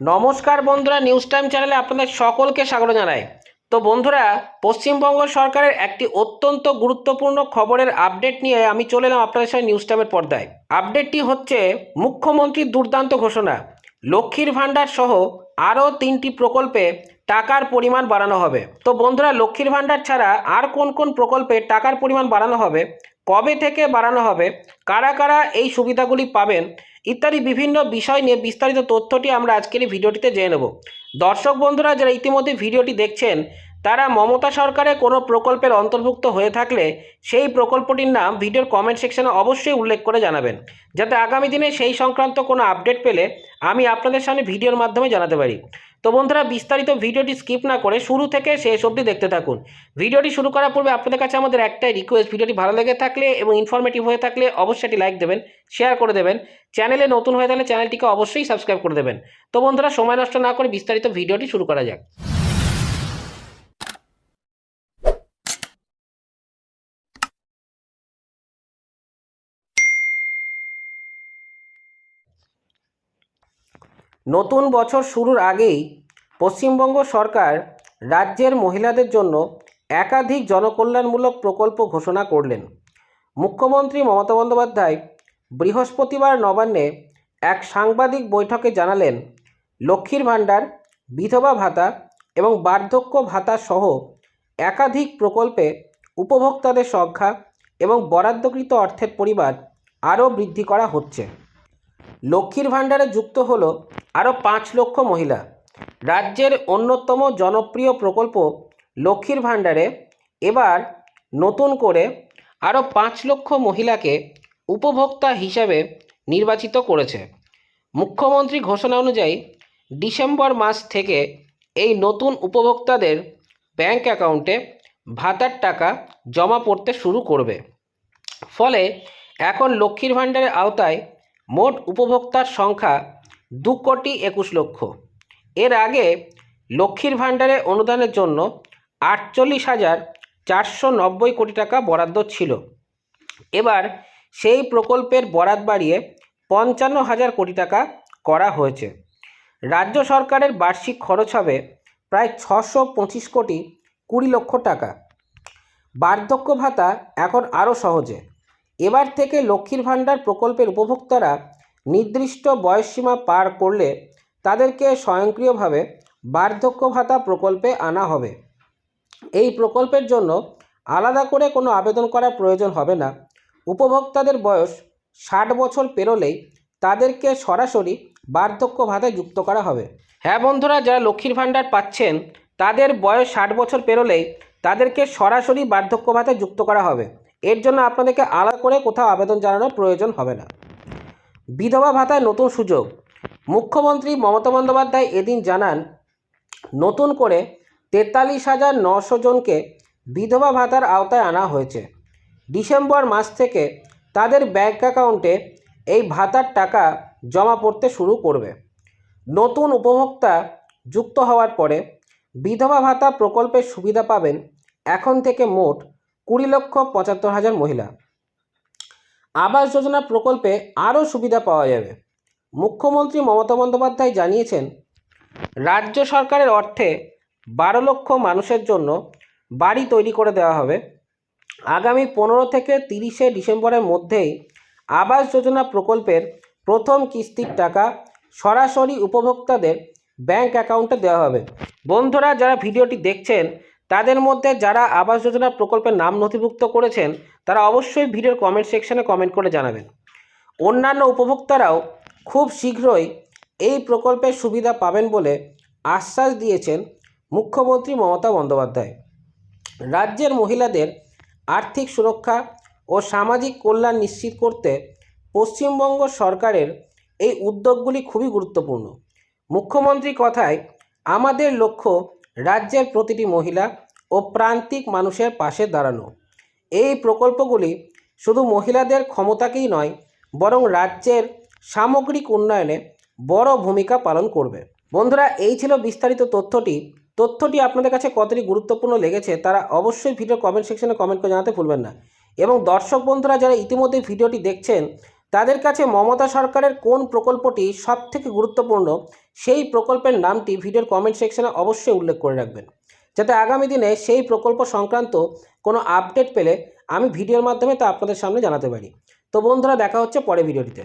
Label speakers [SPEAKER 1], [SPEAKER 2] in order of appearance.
[SPEAKER 1] নমস্কার বন্ধুরা news time চ্যানেলে আপনাদের সকলকে স্বাগত জানাই। তো বন্ধুরা, পশ্চিমবঙ্গ সরকারের একটি অত্যন্ত গুরুত্বপূর্ণ খবরের আপডেট নিয়ে আমি চলে এলাম আপনাদের সঙ্গে নিউজ টাইমের পর্দায়। আপডেটটি হচ্ছে মুখ্যমন্ত্রীর দুর্দান্ত ঘোষণা। লক্ষ্মীর ভাণ্ডার সহ আরও তিনটি প্রকল্পে টাকার পরিমাণ বাড়ানো হবে। তো বন্ধুরা, লক্ষ্মীর ভাণ্ডার ছাড়া আর কোন কোন প্রকল্পে টাকার পরিমাণ বাড়ানো হবে? কবে থেকে বাড়ানো হবে? কারা কারা এই সুবিধাগুলি পাবেন? ইত্যাদি বিভিন্ন বিষয় নিয়ে বিস্তারিত তথ্যটি আমরা আজকের এই ভিডিওটিতে জেনে নেব। দর্শক বন্ধুরা, যারা ইতিমধ্যে ভিডিওটি দেখছেন, তারা মমতা সরকারের কোনো প্রকল্পের অন্তর্ভুক্ত হয়ে থাকলে সেই প্রকল্পটির নাম ভিডিওর কমেন্ট সেকশনে অবশ্যই উল্লেখ করে জানাবেন। যাতে আগামী দিনে সেই সংক্রান্ত কোনো আপডেট পেলে আমি আপনাদের সামনে ভিডিওর মাধ্যমে জানাতে পারি। তো বন্ধুরা, বিস্তারিত ভিডিওটি স্কিপ না করে শুরু থেকে শেষ অবধি দেখতে থাকুন। ভিডিওটি শুরু করার পূর্বে আপনাদের কাছে আমাদের একটাই রিকোয়েস্ট ভিডিওটি ভালো লেগে থাকলে এবং ইনফরমেটিভ হয়ে থাকলে অবশ্যই এটি লাইক দেবেন শেয়ার করে দেবেন। চ্যানেলে নতুন হয়ে থাকলে চ্যানেলটিকে অবশ্যই সাবস্ক্রাইব করে দেবেন। তো বন্ধুরা, সময় নষ্ট না করে বিস্তারিত ভিডিওটি শুরু করা যাক। নতুন বছর শুরুর আগেই পশ্চিমবঙ্গ সরকার রাজ্যের মহিলাদের জন্য একাধিক জনকল্যাণমূলক প্রকল্প ঘোষণা করলেন। মুখ্যমন্ত্রী মমতা বন্দ্যোপাধ্যায় বৃহস্পতিবার নবান্নে এক সাংবাদিক বৈঠকে জানালেন, লক্ষ্মীর ভাণ্ডার, বিধবা ভাতা এবং বার্ধক্য ভাতা সহ একাধিক প্রকল্পে উপভোক্তাদের সংখ্যা এবং বরাদ্দকৃত অর্থের পরিমাণ আরও বৃদ্ধি করা হচ্ছে। লক্ষ্মীর ভাণ্ডারে যুক্ত হলো আরও পাঁচ লক্ষ মহিলা। রাজ্যের অন্যতম জনপ্রিয় প্রকল্প লক্ষ্মীর ভাণ্ডারে এবার নতুন করে আরও পাঁচ লক্ষ মহিলাকে উপভোক্তা হিসাবে নির্বাচিত করেছে। মুখ্যমন্ত্রী ঘোষণা অনুযায়ী ডিসেম্বর মাস থেকে এই নতুন উপভোক্তাদের ব্যাংক অ্যাকাউন্টে ভাতার টাকা জমা পড়তে শুরু করবে। ফলে এখন লক্ষ্মীর ভাণ্ডারের আওতায় মোট উপভোক্তার সংখ্যা দু কোটি একুশ লক্ষ। এর আগে লক্ষ্মীর ভাণ্ডারে অনুদানের জন্য আটচল্লিশ হাজার চারশো নব্বই কোটি টাকা বরাদ্দ ছিল। এবার সেই প্রকল্পের বরাদ বাড়িয়ে পঞ্চান্ন হাজার কোটি টাকা করা হয়েছে। রাজ্য সরকারের বার্ষিক খরচ হবে প্রায় ছশো পঁচিশ কোটি কুড়ি লক্ষ টাকা। বার্ধক্য ভাতা এখন আরও সহজে। এবার থেকে লক্ষ্মীর ভাণ্ডার প্রকল্পের উপভোক্তারা নির্দিষ্ট বয়সসীমা পার করলে তাদেরকে স্বয়ংক্রিয়ভাবে বার্ধক্য ভাতা প্রকল্পে আনা হবে। এই প্রকল্পের জন্য আলাদা করে কোনো আবেদন করার প্রয়োজন হবে না। উপভোক্তাদের বয়স ষাট বছর পেরোলেই তাদেরকে সরাসরি বার্ধক্য ভাতায় যুক্ত করা হবে। হ্যাঁ বন্ধুরা, যারা লক্ষ্মীর ভাণ্ডার পাচ্ছেন, তাদের বয়স ষাট বছর পেরোলেই তাদেরকে সরাসরি বার্ধক্য ভাতায় যুক্ত করা হবে। এর জন্য আপনাদেরকে আলাদা করে কোথাও আবেদন জানানোর প্রয়োজন হবে না। বিধবা ভাতায় নতুন সুযোগ। মুখ্যমন্ত্রী মমতা বন্দ্যোপাধ্যায় এদিন জানান, নতুন করে তেতাল্লিশ হাজার নশো জনকে বিধবা ভাতার আওতায় আনা হয়েছে। ডিসেম্বর মাস থেকে তাদের ব্যাঙ্ক অ্যাকাউন্টে এই ভাতার টাকা জমা পড়তে শুরু করবে। নতুন উপভোক্তা যুক্ত হওয়ার পরে বিধবা ভাতা প্রকল্পের সুবিধা পাবেন এখন থেকে মোট কুড়ি লক্ষ পঁচাত্তর হাজার মহিলা। আবাস যোজনা প্রকল্পে আরও সুবিধা পাওয়া যাবে। মুখ্যমন্ত্রী মমতা বন্দ্যোপাধ্যায় জানিয়েছেন, রাজ্য সরকারের অর্থে বারো লক্ষ মানুষের জন্য বাড়ি তৈরি করে দেওয়া হবে। আগামী পনেরো থেকে তিরিশে ডিসেম্বরের মধ্যেই আবাস যোজনা প্রকল্পের প্রথম কিস্তির টাকা সরাসরি উপভোক্তাদের ব্যাংক অ্যাকাউন্টে দেওয়া হবে। বন্ধুরা, যারা ভিডিওটি দেখছেন তাদের মধ্যে যারা আবাস যোজনা প্রকল্পের নাম নথিভুক্ত করেছেন, তারা অবশ্যই ভিডিওর কমেন্ট সেকশনে কমেন্ট করে জানাবেন। অন্যান্য উপভোক্তারাও খুব শীঘ্রই এই প্রকল্পের সুবিধা পাবেন বলে আশ্বাস দিয়েছেন মুখ্যমন্ত্রী মমতা বন্দ্যোপাধ্যায়। রাজ্যের মহিলাদের আর্থিক সুরক্ষা ও সামাজিক কল্যাণ নিশ্চিত করতে পশ্চিমবঙ্গ সরকারের এই উদ্যোগগুলি খুবই গুরুত্বপূর্ণ। মুখ্যমন্ত্রী কথায়, আমাদের লক্ষ্য রাজ্যের প্রতিটি মহিলা ও প্রান্তিক মানুষের পাশে দাঁড়ানো। এই প্রকল্পগুলি শুধু মহিলাদের ক্ষমতাকেই নয়, বরং রাজ্যের সামগ্রিক উন্নয়নে বড় ভূমিকা পালন করবে। বন্ধুরা, এই ছিল বিস্তারিত তথ্যটি। তথ্যটি আপনাদের কাছে কতটি গুরুত্বপূর্ণ লেগেছে তারা অবশ্যই ভিডিও কমেন্ট সেকশনে কমেন্ট করে জানাতে ভুলবেন না। এবং দর্শক বন্ধুরা, যারা ইতিমধ্যে ভিডিওটি দেখছেন তাদের কাছে মমতা সরকারের কোন প্রকল্পটি সবথেকে গুরুত্বপূর্ণ, সেই প্রকল্পের নামটি ভিডিওর কমেন্ট সেকশনে অবশ্যই উল্লেখ করে রাখবেন। যাতে আগামী দিনে সেই প্রকল্প সংক্রান্ত কোনো আপডেট পেলে আমি ভিডিওর মাধ্যমে তা আপনাদের সামনে জানাতে পারি। তো বন্ধুরা, দেখা হচ্ছে পরে ভিডিওটিতে।